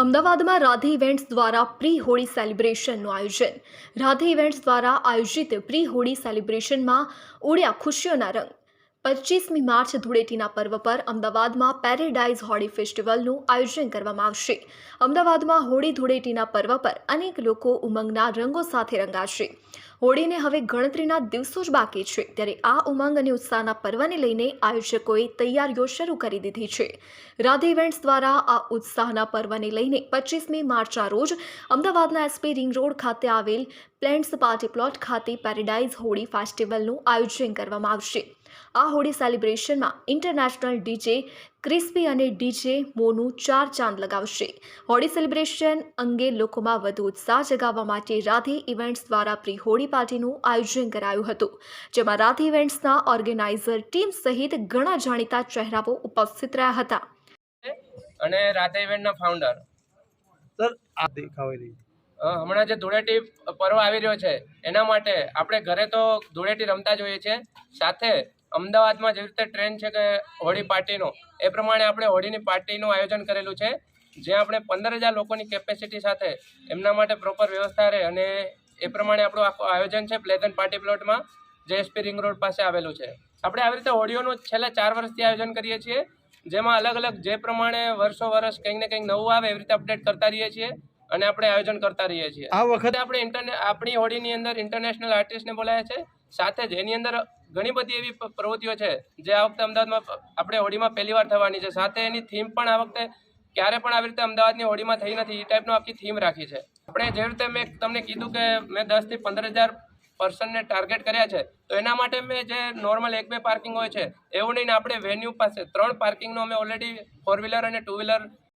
અમદાવાદમાં રાધે ઇવેન્ટ્સ દ્વારા પ્રી હોળી સેલિબ્રેશનનું આયોજન. રાધે ઇવેન્ટ્સ દ્વારા આયોજિત પ્રી હોળી સેલિબ્રેશનમાં ઉડ્યા ખુશીઓના રંગ. પચીસમી માર્ચ ધૂળેટીના પર્વ પર અમદાવાદમાં પેરેડાઇઝ હોળી ફેસ્ટિવલનું આયોજન કરવામાં આવશે. અમદાવાદમાં હોળી ધૂળેટીના પર્વ પર અનેક લોકો ઉમંગના રંગો સાથે રંગાશે. હોળીને હવે ગણતરીના દિવસો જ બાકી છે. ત્યારે આ ઉમંગ અને ઉત્સાહના પર્વને લઈને આયોજકોએ તૈયારીઓ શરૂ કરી દીધી છે. રાધે ઇવેન્ટ્સ દ્વારા આ ઉત્સાહના પર્વને લઈને પચીસમી માર્ચના રોજ અમદાવાદના એસપી રિંગ રોડ ખાતે આવેલ પ્લેન્ટ્સ પાર્ટી પ્લોટ ખાતે પેરેડાઇઝ હોળી ફેસ્ટિવલનું આયોજન કરવામાં આવશે. આ હોળી સેલિબ્રેશનમાં ઇન્ટરનેશનલ ડીજે ક્રિસ્પી અને ડીજે મોનું ચાર ચાંદ લગાવશે. હોળી સેલિબ્રેશન અંગે લોકોમાં વધુ ઉત્સાહ જગાવવા માટે રાધે ઇવેન્ટ્સ દ્વારા પ્રી હોળી પાર્ટીનું આયોજન કરાયું હતું જેમાં રાધે ઇવેન્ટ્સના ઓર્ગેનાઇઝર ટીમ સહિત ઘણા જાણીતા ચહેરાઓ ઉપસ્થિત રહ્યા હતા. અને રાધે ઇવેન્ટના ફાઉન્ડર સર આ દેખાવેલી હમણાં જે ધૂળેટી પર્વ આવી રહ્યો છે એના માટે આપણે ઘરે તો ધૂળેટી રમતા જ હોઈએ છીએ સાથે અમદાવાદમાં જેવી રીતે ટ્રેન્ડ છે કે હોળી પાર્ટીનો એ પ્રમાણે આપણે હોળીની પાર્ટીનું આયોજન કરેલું છે. જ્યાં આપણે પંદર હજાર લોકોની કેપેસિટી સાથે એમના માટે પ્રોપર વ્યવસ્થા રહે અને એ પ્રમાણે આપણું આખું આયોજન છે પ્લેઝન્ટ પાર્ટી પ્લોટમાં જે એસપી રિંગ રોડ પાસે આવેલું છે. આપણે આવી રીતે હોળીઓનું છેલ્લા ચાર વર્ષથી આયોજન કરીએ છીએ જેમાં અલગ અલગ જે પ્રમાણે વર્ષો વર્ષ કંઈક ને કંઈક નવું આવે એવી રીતે અપડેટ કરતા રહીએ છીએ અને આપણે આયોજન કરતા રહીએ છીએ. આ વખતે વખતે આપણે ઇન્ટરને આપણી હોળીની અંદર ઇન્ટરનેશનલ આર્ટિસ્ટને બોલાયા છે સાથે જ એની અંદર ઘણી બધી એવી પ્રવૃત્તિઓ છે, જે આ વખતે અમદાવાદમાં આપણે હોળીમાં પહેલી વાર થવાની છે. સાથે એની થીમ પણ આ વખતે ક્યારે પણ આવી રીતે અમદાવાદની હોળીમાં થઈ નથી, એ ટાઈપનું આખી થીમ રાખી છે. આપણે જે રીતે મેં તમને કીધું કે મેં દસથી પંદર હજાર પર્સનને ટાર્ગેટ કર્યા છે, તો એના માટે મેં જે નોર્મલ એક બે પાર્કિંગ હોય છે, એવું નહીં આપણે વેન્યુ પાસે ત્રણ પાર્કિંગનો અમે ઓલરેડી ફોર વ્હીલર અને ટુ વ્હીલર